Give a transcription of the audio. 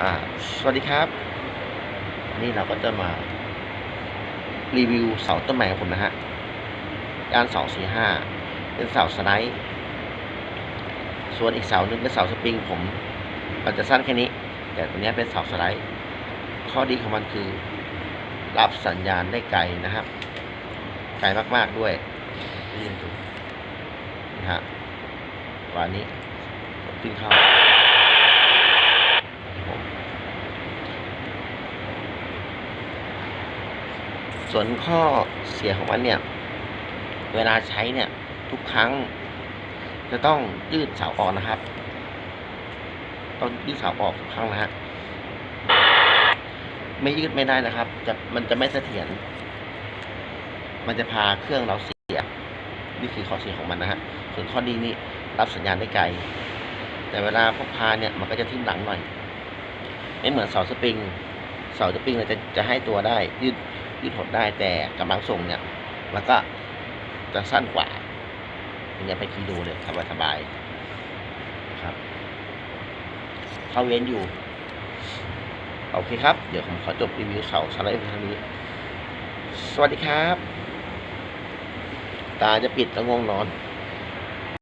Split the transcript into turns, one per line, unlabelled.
อ่าสวัสดีครับนนี้เราก็จะมา รีวิวเสาต้นไม้ของผมนะฮะย่านสองสี่ห้าเป็นเสาสไลด์ส่วนอีกเสาหนึ่งเป็นเสาสปริงผมมันจะสั้นแค่นี้ แต่ตัวนี้เป็นเสาสไลด์ ข้อดีของมันคือ รับสัญญาณได้ไกลนะครับ ไกลมากๆด้วยได้ยินดูนะฮะวันนี้ขึ้นเข้า ส่วนข้อเสียของมันเนี่ย เวลาใช้เนี่ยทุกครั้ง จะต้องยืดเสาออกนะครับ ต้องยืดเสาออกทุกครั้งนะฮะไม่ยืดไม่ได้นะครับ จะมันจะไม่เสถียรมันจะพาเครื่องเราเสีย นี่คือข้อเสียของมันนะฮะ ส่วนข้อดีนี่รับสัญญาณได้ไกล แต่เวลาพกพาเนี่ยมันก็จะทิ่มหลังหน่อย ไม่เหมือนเสาสปริง เสาสปริงเนี่ยจะจะให้ตัวได้ยืด ยืดหดได้แต่กำลังส่งเนี่ย มันก็จะสั้นกว่าอันนี้ไปกิโลเลยสบายสบายๆครับ เข้าเว้นอยู่ โอเคครับ เดี๋ยวผมขอจบรีวิวเสาสไลด์เพียงนี้ สวัสดีครับ ตาจะปิดแล้วง่วงนอน